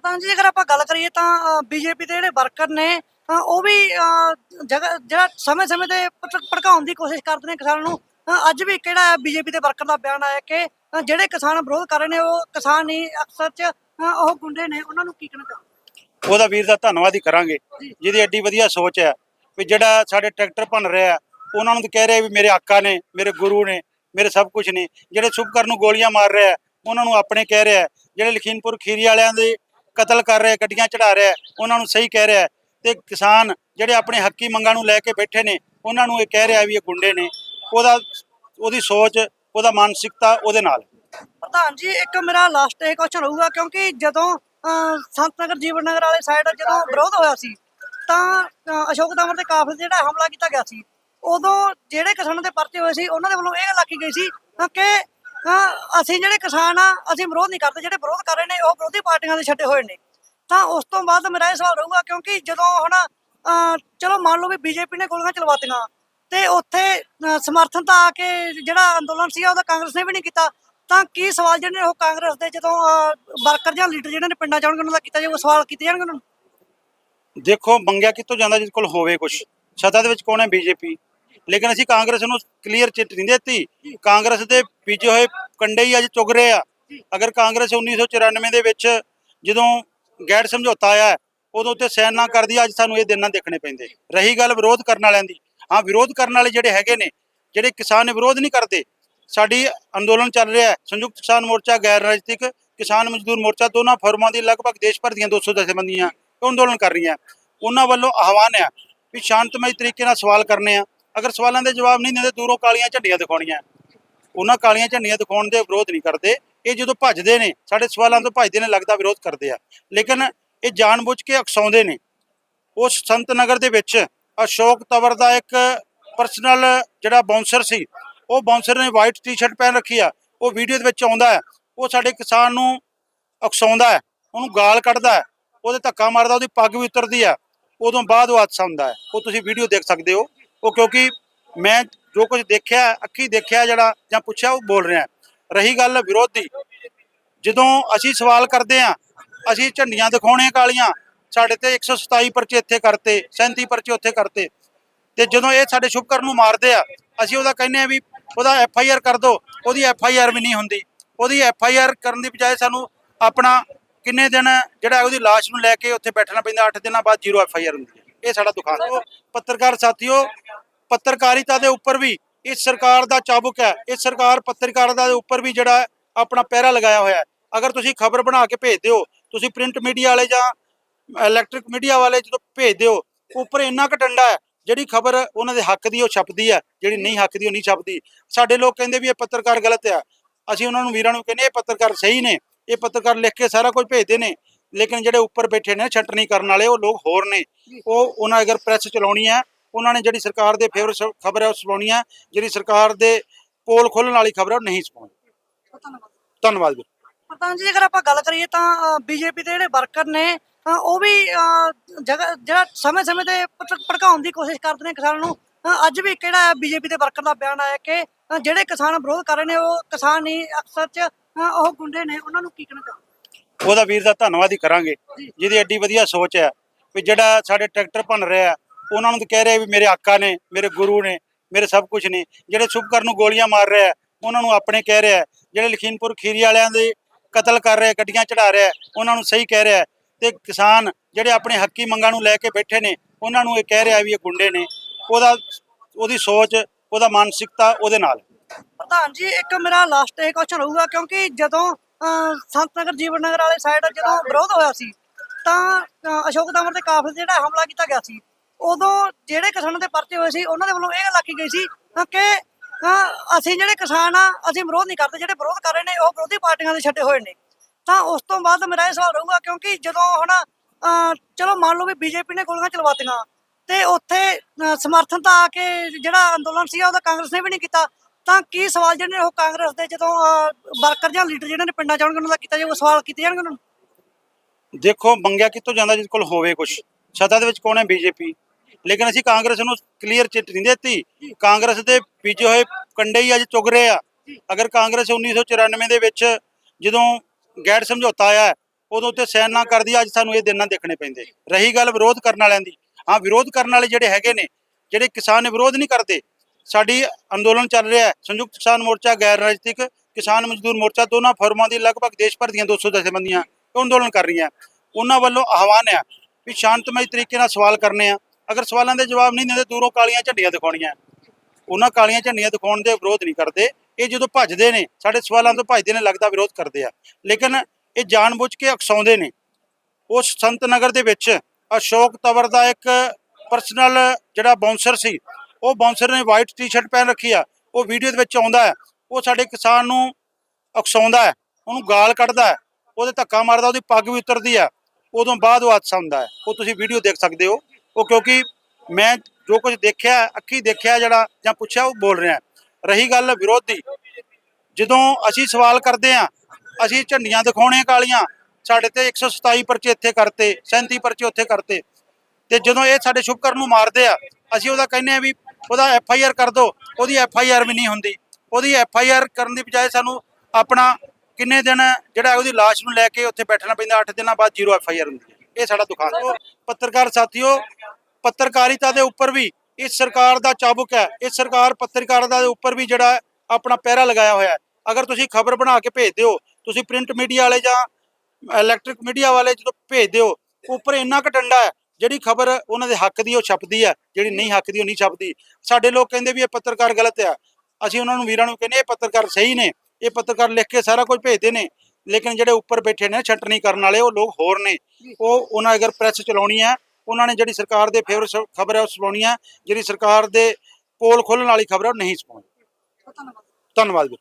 ਪ੍ਰਧਾਨ ਜੀ ਅਗਰ ਆਪਾਂ ਗੱਲ ਕਰੀਏ ਤਾਂ ਬੀਜੇਪੀ ਦੇ ਜਿਹੜੇ ਵਰਕਰ ਨੇ ਉਹ ਵੀ ਜਿਹੜਾ ਸਮੇਂ-ਸਮੇਂ ਤੇ ਭੜਕਾਉਣ ਦੀ ਕੋਸ਼ਿਸ਼ ਕਰਦੇ ਨੇ ਕਿਸਾਨ ਨੂੰ ਅੱਜ ਵੀ ਕਿਹੜਾ ਬੀਜੇਪੀ ਦੇ ਵਰਕਰ ਦਾ ਬਿਆਨ ਆਇਆ ਕਿ ਜਿਹੜੇ ਕਿਸਾਨ ਵਿਰੋਧ ਕਰ ਰਹੇ ਨੇ ਉਹ ਕਿਸਾਨ ਨਹੀਂ ਅਕਸਰ ਚ ਉਹ ਗੁੰਡੇ ਨੇ ਉਹਨਾਂ ਨੂੰ ਕੀ ਕਹਿਣਾ ਚਾਹੁੰਦੇ ਉਹਦਾ ਵੀਰ ਦਾ ਧੰਨਵਾਦ ਹੀ ਕਰਾਂਗੇ। ਜਿਹਦੀ ਐਡੀ ਵਧੀਆ ਸੋਚ ਹੈ ਵੀ ਜਿਹੜਾ ਸਾਡੇ ਟਰੈਕਟਰ ਭੰਨ ਰਿਹਾ ਉਹਨਾਂ ਨੂੰ ਤਾਂ ਕਹਿ ਰਿਹਾ ਵੀ ਮੇਰੇ ਆਕਾ ਨੇ ਮੇਰੇ ਗੁਰੂ ਨੇ ਮੇਰੇ ਸਭ ਕੁਝ ਨੇ ਜਿਹੜੇ ਸੁਭਕਰ ਨੂੰ ਗੋਲੀਆਂ ਮਾਰ ਰਿਹਾ ਉਹਨਾਂ ਨੂੰ ਆਪਣੇ ਕਹਿ ਰਿਹਾ ਜਿਹੜੇ ਲਖੀਮਪੁਰ ਖੀਰੀ ਵਾਲਿਆਂ ਦੇ ਕਤਲ ਕਰ ਰਿਹਾ ਗੱਡੀਆਂ ਚੜਾ ਰਿਹਾ ਉਹਨਾਂ ਨੂੰ ਸਹੀ ਕਹਿ ਰਿਹਾ। ਤੇ ਕਿਸਾਨ ਜਿਹੜੇ ਆਪਣੇ ਹੱਕੀ ਮੰਗਾਂ ਨੂੰ ਲੈ ਕੇ ਬੈਠੇ ਨੇ ਉਹਨਾਂ ਨੂੰ ਇਹ ਕਹਿ ਰਿਹਾ ਵੀ ਇਹ ਗੁੰਡੇ ਨੇ। ਉਹਦਾ ਉਹਦੀ ਸੋਚ ਉਹਦਾ ਮਾਨਸਿਕਤਾ ਉਹਦੇ ਨਾਲ। ਪ੍ਰਧਾਨ ਜੀ ਇੱਕ ਮੇਰਾ ਲਾਸਟ ਇਹ ਕੁਐਸਚਨ ਹੋਊਗਾ ਕਿਉਂਕਿ ਜਦੋਂ ਅ, ਸੰਤ ਨਗਰ ਜੀਵਨ ਨਗਰ ਵਾਲੇ ਸਾਈਡ ਜਦੋਂ ਵਿਰੋਧ ਹੋਇਆ ਸੀ ਤਾਂ ਅਸ਼ੋਕ ਤੰਵਰ ਦੇ ਕਾਫਲੇ ਜਿਹੜਾ ਹਮਲਾ ਕੀਤਾ ਗਿਆ ਸੀ ਉਦੋਂ ਜਿਹੜੇ ਕਿਸਾਨਾਂ ਦੇ ਪਰਚੇ ਹੋਏ ਸੀ ਉਹਨਾਂ ਦੇ ਵੱਲੋਂ ਇਹ ਗੱਲ ਆਖੀ ਗਈ ਸੀ ਕਿ ਅਸੀਂ ਜਿਹੜੇ ਕਿਸਾਨ ਆ, ਅਸੀਂ ਵਿਰੋਧ ਨਹੀਂ ਕਰਦੇ, ਜਿਹੜੇ ਵਿਰੋਧ ਕਰ ਰਹੇ ਨੇ, ਉਹ ਵਿਰੋਧੀ ਪਾਰਟੀਆਂ ਦੇ ਛੱਡੇ ਹੋਏ ਨੇ। ਤਾਂ ਉਸ ਤੋਂ ਬਾਅਦ ਮੇਰਾ ਇਹ ਸਵਾਲ ਰਹੂਗਾ, ਕਿਉਂਕਿ ਜਦੋਂ ਹੁਣ ਚਲੋ ਮੰਨ ਲਓ ਵੀ ਬੀਜੇਪੀ ਨੇ ਗੋਲੀਆਂ ਚਲਵਾਤੀਆਂ, ਤੇ ਉੱਥੇ ਸਮਰਥਨ ਤਾਂ ਆ ਕੇ ਜਿਹੜਾ ਅੰਦੋਲਨ ਸੀ ਉਹਦਾ ਕਾਂਗਰਸ ਨੇ ਵੀ ਨਹੀਂ ਕੀਤਾ। ਤਾਂ ਕੀ ਸਵਾਲ ਜਿਹੜੇ ਨੇ ਉਹ ਕਾਂਗਰਸ ਦੇ, ਜਦੋਂ ਵਰਕਰ ਜਾਂ ਲੀਡਰ ਜਿਹੜੇ ਨੇ ਪਿੰਡਾਂ ਜਾਣਗੇ ਉਹਨਾਂ ਦਾ ਕੀਤਾ ਜਾਊਗਾ? ਸਵਾਲ ਕੀਤੇ ਜਾਣਗੇ ਉਹਨਾਂ ਨੂੰ? ਦੇਖੋ, ਮੰਗਿਆ ਕਿੱਥੋਂ ਜਾਂਦਾ ਜਿਸ ਕੋਲ ਹੋਵੇ ਕੁਝ ਸੱਤਾ ਦੇ ਵਿੱਚ ਕੌਣ ਹੈ? ਬੀਜੇਪੀ। ਲੇਕਿਨ ਅਸੀਂ ਕਾਂਗਰਸ ਨੂੰ ਕਲੀਅਰ ਚਿੱਟ ਨਹੀਂ ਦਿੱਤੀ। ਕਾਂਗਰਸ ਦੇ ਬੀਜੇ ਹੋਏ ਕੰਡੇ ਹੀ ਅੱਜ ਚੁਗ ਰਹੇ ਆ। ਅਗਰ ਕਾਂਗਰਸ 1994 ਦੇ ਵਿੱਚ ਜਦੋਂ ਗੈਰ ਸਮਝੌਤਾ ਆਇਆ, ਉਦੋਂ ਤੇ ਸੈਨ ਨਾ ਕਰਦੀ, ਅੱਜ ਸਾਨੂੰ ਇਹ ਦਿਨ ਨਾ ਦੇਖਣੇ ਪੈਂਦੇ। ਰਹੀ ਗੱਲ ਵਿਰੋਧ ਕਰਨ ਵਾਲਿਆਂ ਦੀ। ਹਾਂ, ਵਿਰੋਧ ਕਰਨ ਵਾਲੇ ਜਿਹੜੇ ਹੈਗੇ ਨੇ, ਜਿਹੜੇ ਕਿਸਾਨ ਵਿਰੋਧ ਨਹੀਂ ਕਰਦੇ, ਸਾਡੀ ਅੰਦੋਲਨ ਚੱਲ ਰਿਹਾ ਹੈ। ਸੰਯੁਕਤ ਕਿਸਾਨ ਮੋਰਚਾ, ਗੈਰ ਰਾਜਨੀਤਿਕ ਕਿਸਾਨ ਮਜ਼ਦੂਰ ਮੋਰਚਾ, ਦੋਨਾਂ ਫਰਮਾਂ ਦੀ ਲਗਭਗ ਦੇਸ਼ ਭਰ ਦੀਆਂ 200 ਜਥੇਬੰਦੀਆਂ ਉਹ ਅੰਦੋਲਨ ਕਰ ਰਹੀਆਂ। ਉਹਨਾਂ ਵੱਲੋਂ ਆਹਵਾਨ ਹੈ ਵੀ ਸ਼ਾਂਤਮਈ ਤਰੀਕੇ ਨਾਲ ਸਵਾਲ ਕਰਨੇ ਆ। ਅਗਰ ਸਵਾਲਾਂ ਦੇ ਜਵਾਬ ਨਹੀਂ ਦਿੰਦੇ, ਦੂਰੋਂ ਕਾਲੀਆਂ ਝੰਡੀਆਂ ਦਿਖਾਉਣੀਆਂ। ਉਹਨਾਂ ਕਾਲੀਆਂ ਝੰਡੀਆਂ ਦਿਖਾਉਣ ਦੇ ਵਿਰੋਧ ਨਹੀਂ ਕਰਦੇ। ਇਹ ਜਦੋਂ ਭੱਜਦੇ ਨੇ, ਸਾਡੇ ਸਵਾਲਾਂ ਤੋਂ ਭੱਜਦੇ ਨੇ, ਲੱਗਦਾ ਵਿਰੋਧ ਕਰਦੇ ਆ। ਲੇਕਿਨ ਇਹ ਜਾਣਬੁੱਝ ਕੇ ਅਕਸਾਉਂਦੇ ਨੇ। ਉਸ ਸੰਤ ਨਗਰ ਦੇ ਵਿੱਚ ਅਸ਼ੋਕ ਤਵਰ ਦਾ ਇੱਕ ਪਰਸਨਲ ਜਿਹੜਾ ਬਾਉਂਸਰ ਸੀ, ਉਹ ਬਾਉਂਸਰ ਨੇ ਵਾਈਟ ਟੀ-ਸ਼ਰਟ ਪਹਿਨ ਰੱਖੀ ਆ। ਉਹ ਵੀਡੀਓ ਦੇ ਵਿੱਚ ਆਉਂਦਾ ਹੈ। ਉਹ ਸਾਡੇ ਕਿਸਾਨ ਨੂੰ ਉਕਸਾਉਂਦਾ ਹੈ। ਉਹਨੂੰ ਗਾਲ ਕੱਢਦਾ ਹੈ। ਉਹਦੇ ਧੱਕਾ ਮਾਰਦਾ, ਉਹਦੀ ਪੱਗ ਵੀ ਉਤਰਦੀ ਆ ਉਦੋਂ ਬਾਅਦ ਉਹ ਹਾਦਸਾ ਹੁੰਦਾ ਹੈ। ਉਹ ਤੁਸੀਂ ਵੀਡੀਓ ਦੇਖ ਸਕਦੇ ਹੋ। ਉਹ ਕਿਉਂਕਿ ਮੈਂ ਜੋ ਕੁਝ ਦੇਖਿਆ, ਅੱਖੀ ਦੇਖਿਆ ਜਿਹੜਾ ਜਾਂ ਪੁੱਛਿਆ, ਉਹ ਬੋਲ ਰਿਹਾ। ਰਹੀ ਗੱਲ ਵਿਰੋਧ। ਦੀ ਜਦੋਂ ਅਸੀਂ ਸਵਾਲ ਕਰਦੇ ਆ ਅਸੀਂ ਝੰਡੀਆਂ ਦਿਖਾਉਣੇ ਕਾਲੀਆਂ, ਸਾਡੇ ਤੇ 127 ਪਰਚੇ ਇੱਥੇ ਕਰਤੇ 37 ਪਰਚੇ ਉੱਥੇ ਕਰਤੇ। ਤੇ ਜਦੋਂ ਇਹ ਸਾਡੇ ਸ਼ੁਭਕਰ ਨੂੰ ਮਾਰਦੇ ਆ, ਅਸੀਂ ਉਹਦਾ ਕਹਿੰਦੇ ਆ ਵੀ ਉਹਦਾ ਐਫ ਆਈ ਆਰ ਕਰ ਦੋ, ਉਹਦੀ ਐਫ ਆਈ ਆਰ ਵੀ ਨਹੀਂ ਹੁੰਦੀ। ਉਹਦੀ ਐਫ ਆਈ ਆਰ ਕਰਨ ਦੀ ਬਜਾਏ ਸਾਨੂੰ ਆਪਣਾ ਕਿੰਨੇ ਦਿਨ ਜਿਹੜਾ ਉਹਦੀ ਲਾਸ਼ ਨੂੰ ਲੈ ਕੇ ਉੱਥੇ ਬੈਠਣਾ ਪੈਂਦਾ 8 ਦਿਨਾਂ ਬਾਅਦ ਜ਼ੀਰੋ ਐਫ ਆਈ ਆਰ ਹੁੰਦੀ ਹੈ। ਇਹ ਸਾਡਾ ਦੁਖਾਂਤ ਹੈ। ਪੱਤਰਕਾਰ ਸਾਥੀਓ, ਪੱਤਰਕਾਰਿਤਾ ਦੇ ਉੱਪਰ ਵੀ ਇਸ ਸਰਕਾਰ ਦਾ ਚਾਬੁਕ ਹੈ। ਇਸ ਸਰਕਾਰ ਪੱਤਰਕਾਰਿਤਾ ਦੇ ਉੱਪਰ ਵੀ ਜਿਹੜਾ ਆਪਣਾ ਪਹਿਰਾ ਲਗਾਇਆ ਹੋਇਆ ਹੈ। ਅਗਰ ਤੁਸੀਂ ਖਬਰ ਬਣਾ ਕੇ ਭੇਜਦੇ ਹੋ ਤੁਸੀਂ ਪ੍ਰਿੰਟ ਮੀਡੀਆ ਵਾਲੇ ਜਾਂ ਇਲੈਕਟ੍ਰਿਕ ਮੀਡੀਆ ਵਾਲੇ ਜਦੋਂ ਭੇਜਦੇ ਹੋ ਉੱਪਰ ਇੰਨਾ ਕੁ ਡੰਡਾ ਹੈ, ਜਿਹੜੀ ਖਬਰ ਉਹਨਾਂ ਦੇ ਹੱਕ ਦੀ ਉਹ ਛਪਦੀ ਹੈ, ਜਿਹੜੀ ਨਹੀਂ ਹੱਕ ਦੀ ਉਹ ਨਹੀਂ ਛਪਦੀ। ਸਾਡੇ ਲੋਕ ਕਹਿੰਦੇ ਵੀ ਇਹ ਪੱਤਰਕਾਰ ਗਲਤ ਹੈ। ਅਸੀਂ ਉਹਨਾਂ ਨੂੰ ਵੀਰਾਂ ਨੂੰ ਕਹਿੰਦੇ ਇਹ ਪੱਤਰਕਾਰ ਸਹੀ ਨੇ, ਇਹ ਪੱਤਰਕਾਰ ਲਿਖ ਕੇ ਸਾਰਾ ਕੁਝ ਭੇਜਦੇ ਨੇ। ਲੇਕਿਨ ਜਿਹੜੇ ਉੱਪਰ ਬੈਠੇ ਨੇ ਛਟਣੀ ਕਰਨ ਵਾਲੇ ਉਹ ਲੋਕ ਹੋਰ ਨੇ। ਉਹ ਉਹਨਾਂ ਅਗਰ ਪ੍ਰੈਸ ਚਲਾਉਣੀ ਹੈ ਉਹਨਾਂ ਨੇ ਜਿਹੜੀ ਸਰਕਾਰ ਦੇ ਫੇਵਰ ਖਬਰ ਹੈ ਉਹ ਸੁਣਾਉਣੀ ਹੈ ਜਿਹੜੀ ਸਰਕਾਰ ਦੇ ਪੋਲ ਖੋਲਣ ਵਾਲੀ ਖਬਰ ਹੈ ਉਹ ਨਹੀਂ ਸੁਣਾਉਣੀ। ਧੰਨਵਾਦ ਧੰਨਵਾਦ ਪ੍ਰਧਾਨ ਜੀ ਅਗਰ ਆਪਾਂ ਗੱਲ ਕਰੀਏ ਤਾਂ ਬੀਜੇਪੀ ਦੇ ਜਿਹੜੇ ਵਰਕਰ ਨੇ ਉਹ ਵੀ ਅ, ਜਗ੍ਹਾ ਜਿਹੜਾ ਸਮੇਂ-ਸਮੇਂ ਤੇ ਭੜਕਾਉਣ ਦੀ ਕੋਸ਼ਿਸ਼ ਕਰਦੇ ਨੇ ਕਿਸਾਨਾਂ ਨੂੰ ਅੱਜ ਵੀ ਕਿਹੜਾ ਬੀਜੇਪੀ ਦੇ ਵਰਕਰ ਦਾ ਬਿਆਨ ਆਇਆ ਕਿ ਜਿਹੜੇ ਕਿਸਾਨ ਵਿਰੋਧ ਕਰ ਰਹੇ ਨੇ ਉਹ ਕਿਸਾਨ ਨਹੀਂ ਅਕਸਰ ਚ ਉਹ ਗੁੰਡੇ ਨੇ। ਉਹਨਾਂ ਨੂੰ ਕੀ ਕਹਿਣਾ ਚਾਹੁੰਦੇ ਉਹਦਾ ਵੀਰ ਦਾ ਧੰਨਵਾਦ ਹੀ ਕਰਾਂਗੇ। ਜਿਹਦੀ ਐਡੀ ਵਧੀਆ ਸੋਚ ਹੈ ਵੀ ਜਿਹੜਾ ਸਾਡੇ ਟਰੈਕਟਰ ਭੰਨ ਰਿਹਾ ਉਹਨਾਂ ਨੂੰ ਕਹਿ ਰਿਹਾ ਵੀ ਮੇਰੇ ਆਕਾ ਨੇ ਮੇਰੇ ਗੁਰੂ ਨੇ ਮੇਰੇ ਸਭ ਕੁਝ ਨੇ। ਜਿਹੜੇ ਸੁਭਕਰ ਨੂੰ ਗੋਲੀਆਂ ਮਾਰ ਰਿਹਾ ਉਹਨਾਂ ਨੂੰ ਆਪਣੇ ਕਹਿ ਰਿਹਾ ਜਿਹੜੇ ਲਖੀਮਪੁਰ ਖੀਰੀ ਵਾਲਿਆਂ ਦੇ ਕਤਲ ਕਰ ਰਿਹਾ ਗੱਡੀਆਂ ਚੜਾ ਰਿਹਾ ਉਹਨਾਂ ਨੂੰ ਸਹੀ ਕਹਿ ਰਿਹਾ ਤੇ ਕਿਸਾਨ ਜਿਹੜੇ ਆਪਣੇ ਹੱਕੀ ਮੰਗਾਂ ਨੂੰ ਲੈ ਕੇ ਬੈਠੇ ਨੇ ਉਹਨਾਂ ਨੂੰ ਇਹ ਕਹਿ ਰਿਹਾ ਵੀ ਇਹ ਗੁੰਡੇ ਨੇ। ਉਹਦਾ ਉਹਦੀ ਸੋਚ ਉਹਦਾ ਮਾਨਸਿਕਤਾ ਉਹਦੇ ਨਾਲ। ਪ੍ਰਧਾਨ ਜੀ ਇੱਕ ਮੇਰਾ ਲਾਸਟ ਇਹ ਕੁਐਸਚਨ ਰਹੂਗਾ ਕਿਉਂਕਿ ਜਦੋਂ ਸੰਤ ਨਗਰ ਜੀਵਨ ਨਗਰ ਵਾਲੇ ਸਾਈਡ ਜਦੋਂ ਵਿਰੋਧ ਹੋਇਆ ਸੀ ਤਾਂ ਅਸ਼ੋਕ ਤੰਵਰ ਦੇ ਕਾਫਲੇ ਜਿਹੜਾ ਹਮਲਾ ਕੀਤਾ ਗਿਆ ਸੀ ਉਦੋਂ ਜਿਹੜੇ ਕਿਸਾਨਾਂ ਦੇ ਪਰਚੇ ਹੋਏ ਸੀ ਉਹਨਾਂ ਦੇ ਵੱਲੋਂ ਇਹ ਗੱਲ ਆਖੀ ਗਈ ਸੀ ਕਿ ਅਸੀਂ ਜਿਹੜੇ ਕਿਸਾਨ ਆ ਅਸੀਂ ਵਿਰੋਧ ਨਹੀਂ ਕਰਦੇ ਜਿਹੜੇ ਵਿਰੋਧ ਕਰ ਰਹੇ ਨੇ ਉਹ ਵਿਰੋਧੀ ਪਾਰਟੀਆਂ ਦੇ ਛੱਡੇ ਹੋਏ ਨੇ। ਤਾਂ ਉਸ ਤੋਂ ਬਾਅਦ ਮੇਰਾ ਇਹ ਸਵਾਲ ਰਹੂਗਾ ਕਿਉਂਕਿ ਜਦੋਂ ਹੁਣ ਅ, ਚਲੋ ਮੰਨ ਲਓ ਵੀ ਬੀਜੇਪੀ ਨੇ ਗੋਲੀਆਂ ਚਲਵਾਤੀਆਂ ਤੇ ਉੱਥੇ ਸਮਰਥਨ ਤਾਂ ਆ ਕੇ ਜਿਹੜਾ ਅੰਦੋਲਨ ਸੀ ਉਹਦਾ ਕਾਂਗਰਸ ਨੇ ਵੀ ਨਹੀਂ ਕੀਤਾ ਤਾਂ ਕੀ ਸਵਾਲ ਜਿਹੜੇ ਨੇ ਉਹ ਕਾਂਗਰਸ ਦੇ, ਜਦੋਂ ਵਰਕਰ ਜਾਂ ਲੀਡਰ ਜਿਹੜੇ ਨੇ ਪਿੰਡਾਂ ਜਾਣਗੇ ਉਹਨਾਂ ਦਾ ਕੀਤਾ ਜਾਊਗਾ, ਸਵਾਲ ਕੀਤੇ ਜਾਣਗੇ ਉਹਨਾਂ ਨੂੰ? ਦੇਖੋ, ਮੰਗਿਆ ਕਿੱਥੋਂ ਜਾਂਦਾ ਜਿਸ ਕੋਲ ਹੋਵੇ ਕੁਝ ਸੱਤਾ ਦੇ ਵਿੱਚ ਕੌਣ ਹੈ? ਬੀਜੇਪੀ। ਲੇਕਿਨ ਅਸੀਂ ਕਾਂਗਰਸ ਨੂੰ ਕਲੀਅਰ ਚਿੱਟ ਨਹੀਂ ਦਿੱਤੀ। ਕਾਂਗਰਸ ਦੇ ਬੀਜੇ ਹੋਏ ਕੰਡੇ ਹੀ ਅੱਜ ਚੁਗ ਰਹੇ ਆ। ਅਗਰ ਕਾਂਗਰਸ 1994 ਦੇ ਵਿੱਚ ਜਦੋਂ ਗੈਰ ਸਮਝੌਤਾ ਆਇਆ, ਉਦੋਂ ਉੱਤੇ ਸਾਈਨ ਨਾ ਕਰਦੀ, ਅੱਜ ਸਾਨੂੰ ਇਹ ਦਿਨ ਨਾ ਦੇਖਣੇ ਪੈਂਦੇ। ਰਹੀ ਗੱਲ ਵਿਰੋਧ ਕਰਨ ਵਾਲਿਆਂ ਦੀ। ਹਾਂ, ਵਿਰੋਧ ਕਰਨ ਵਾਲੇ ਜਿਹੜੇ ਹੈਗੇ ਨੇ, ਜਿਹੜੇ ਕਿਸਾਨ ਵਿਰੋਧ ਨਹੀਂ ਕਰਦੇ। ਸਾਡੀ ਅੰਦੋਲਨ ਚੱਲ ਰਿਹਾ ਹੈ। ਸੰਯੁਕਤ ਕਿਸਾਨ ਮੋਰਚਾ, ਗੈਰ ਰਾਜਨੀਤਿਕ ਕਿਸਾਨ ਮਜ਼ਦੂਰ ਮੋਰਚਾ ਦੋਨਾਂ ਫੋਰਮਾਂ ਦੀ ਲਗਭਗ ਦੇਸ਼ ਭਰ ਦੀਆਂ 200 ਜਥੇਬੰਦੀਆਂ ਇਹ ਅੰਦੋਲਨ ਕਰ ਰਹੀਆਂ। ਉਹਨਾਂ ਵੱਲੋਂ ਆਹਵਾਨ ਹੈ ਵੀ ਸ਼ਾਂਤਮਈ ਤਰੀਕੇ ਨਾਲ ਸਵਾਲ ਕਰਨੇ ਆ। ਅਗਰ ਸਵਾਲਾਂ ਦੇ ਜਵਾਬ ਨਹੀਂ ਦਿੰਦੇ, ਦੂਰੋਂ ਕਾਲੀਆਂ ਝੰਡੀਆਂ ਦਿਖਾਉਣੀਆਂ। ਉਹਨਾਂ ਕਾਲੀਆਂ ਝੰਡੀਆਂ ਦਿਖਾਉਣ ਦੇ ਵਿਰੋਧ ਨਹੀਂ ਕਰਦੇ। ਇਹ ਜਦੋਂ ਭੱਜਦੇ ਨੇ, ਸਾਡੇ ਸਵਾਲਾਂ ਤੋਂ ਭੱਜਦੇ ਨੇ, ਲੱਗਦਾ ਵਿਰੋਧ ਕਰਦੇ ਆ। ਲੇਕਿਨ ਇਹ ਜਾਣਬੁੱਝ ਕੇ ਅਕਸਾਉਂਦੇ ਨੇ। ਉਸ ਸੰਤ ਨਗਰ ਦੇ ਵਿੱਚ ਅਸ਼ੋਕ ਤਵਰ ਦਾ ਇੱਕ ਪਰਸਨਲ ਜਿਹੜਾ ਬਾਉਂਸਰ ਸੀ ਉਹ ਬਾਉਂਸਰ ਨੇ ਵਾਈਟ ਟੀ-ਸ਼ਰਟ ਪਹਿਨ ਰੱਖੀ ਆ, ਉਹ ਵੀਡੀਓ ਦੇ ਵਿੱਚ ਆਉਂਦਾ ਹੈ, ਉਹ ਸਾਡੇ ਕਿਸਾਨ ਨੂੰ ਉਕਸਾਉਂਦਾ ਹੈ, ਉਹਨੂੰ ਗਾਲ ਕੱਢਦਾ ਹੈ, ਉਹਦੇ ਧੱਕਾ ਮਾਰਦਾ, ਉਹਦੀ ਪੱਗ ਵੀ ਉਤਰਦੀ ਆ ਉਦੋਂ ਬਾਅਦ ਉਹ ਹਾਦਸਾ ਹੁੰਦਾ ਹੈ, ਉਹ ਤੁਸੀਂ ਵੀਡੀਓ ਦੇਖ ਸਕਦੇ ਹੋ, ਉਹ ਕਿਉਂਕਿ ਮੈਂ ਜੋ ਕੁਝ ਦੇਖਿਆ, ਅੱਖੀ ਦੇਖਿਆ ਜਿਹੜਾ ਜਾਂ ਪੁੱਛਿਆ, ਉਹ ਬੋਲ ਰਿਹਾ ਰਹੀ ਗੱਲ ਵਿਰੋਧ ਦੀ ਜਦੋਂ ਅਸੀਂ ਸਵਾਲ ਕਰਦੇ ਆ ਅਸੀਂ ਝੰਡੀਆਂ ਦਿਖਾਉਣੇ ਕਾਲੀਆਂ, ਸਾਡੇ ਤੇ 127 ਪਰਚੇ ਇੱਥੇ ਕਰਤੇ 37 ਪਰਚੇ ਉੱਥੇ ਕਰਤੇ, ਤੇ ਜਦੋਂ ਇਹ ਸਾਡੇ ਸ਼ੁਭਕਰ ਨੂੰ ਮਾਰਦੇ ਆ, ਅਸੀਂ ਉਹਦਾ ਕਹਿੰਦੇ ਆ ਵੀ ਉਹਦਾ ਐਫ ਆਈ ਆਰ ਕਰ ਦਿਓ ਉਹਦੀ ਐਫ ਆਈ ਆਰ ਵੀ ਨਹੀਂ ਹੁੰਦੀ। ਉਹਦੀ ਐਫ ਆਈ ਆਰ ਕਰਨ ਦੀ ਬਜਾਏ ਸਾਨੂੰ ਆਪਣਾ ਕਿੰਨੇ ਦਿਨ, ਜਿਹੜਾ ਉਹਦੀ ਲਾਸ਼ ਨੂੰ ਲੈ ਕੇ ਉੱਥੇ ਬੈਠਣਾ ਪੈਂਦਾ 8 ਦਿਨਾਂ ਬਾਅਦ ਜ਼ੀਰੋ ਐਫ ਆਈ ਆਰ ਹੁੰਦੀ ਹੈ। ਇਹ ਸਾਡਾ ਦੁਖਾਂਤ ਹੈ। ਪੱਤਰਕਾਰ ਸਾਥੀਓ, ਪੱਤਰਕਾਰਿਤਾ ਦੇ ਉੱਪਰ ਵੀ ਇਸ ਸਰਕਾਰ ਦਾ ਚਾਬੁਕ ਹੈ। ਇਸ ਸਰਕਾਰ ਪੱਤਰਕਾਰਿਤਾ ਦੇ ਉੱਪਰ ਵੀ ਜਿਹੜਾ ਆਪਣਾ ਪਹਿਰਾ ਲਗਾਇਆ ਹੋਇਆ ਹੈ। ਅਗਰ ਤੁਸੀਂ ਖਬਰ ਬਣਾ ਕੇ ਭੇਜਦੇ ਹੋ ਤੁਸੀਂ ਪ੍ਰਿੰਟ ਮੀਡੀਆ ਵਾਲੇ ਜਾਂ ਇਲੈਕਟ੍ਰਿਕ ਮੀਡੀਆ ਵਾਲੇ ਜਦੋਂ ਭੇਜਦੇ ਹੋ ਉੱਪਰ ਇੰਨਾ ਕੁ ਹੈ। ਜਿਹੜੀ ਖਬਰ ਉਹਨਾਂ ਦੇ ਹੱਕ ਦੀ ਉਹ ਛਪਦੀ ਹੈ, ਜਿਹੜੀ ਨਹੀਂ ਹੱਕ ਦੀ ਉਹ ਨਹੀਂ ਛਪਦੀ। ਸਾਡੇ ਲੋਕ ਕਹਿੰਦੇ ਵੀ ਇਹ ਪੱਤਰਕਾਰ ਗਲਤ ਆ। ਅਸੀਂ ਉਹਨਾਂ ਨੂੰ ਵੀਰਾਂ ਨੂੰ ਕਹਿੰਦੇ ਇਹ ਪੱਤਰਕਾਰ ਸਹੀ ਨੇ, ਇਹ ਪੱਤਰਕਾਰ ਲਿਖ ਕੇ ਸਾਰਾ ਕੁਝ ਭੇਜਦੇ ਨੇ, ਲੇਕਿਨ ਜਿਹੜੇ ਉੱਪਰ ਬੈਠੇ ਨੇ, ਛਟਣੀ ਕਰਨ ਵਾਲੇ, ਉਹ ਲੋਕ ਹੋਰ ਨੇ। ਉਹ ਉਹਨਾਂ ਅਗਰ ਪ੍ਰੈਸ ਚਲਾਉਣੀ ਹੈ, ਉਹਨਾਂ ਨੇ ਜਿਹੜੀ ਸਰਕਾਰ ਦੇ ਫੇਵਰ ਖਬਰ ਹੈ, ਉਹ ਸੁਣਾਉਣੀ ਹੈ, ਜਿਹੜੀ ਸਰਕਾਰ ਦੇ ਪੋਲ ਖੋਲਣ ਵਾਲੀ ਖਬਰ ਹੈ, ਉਹ ਨਹੀਂ ਸੁਣਾਉਣੀ। ਧੰਨਵਾਦ। ਧੰਨਵਾਦ ਜੀ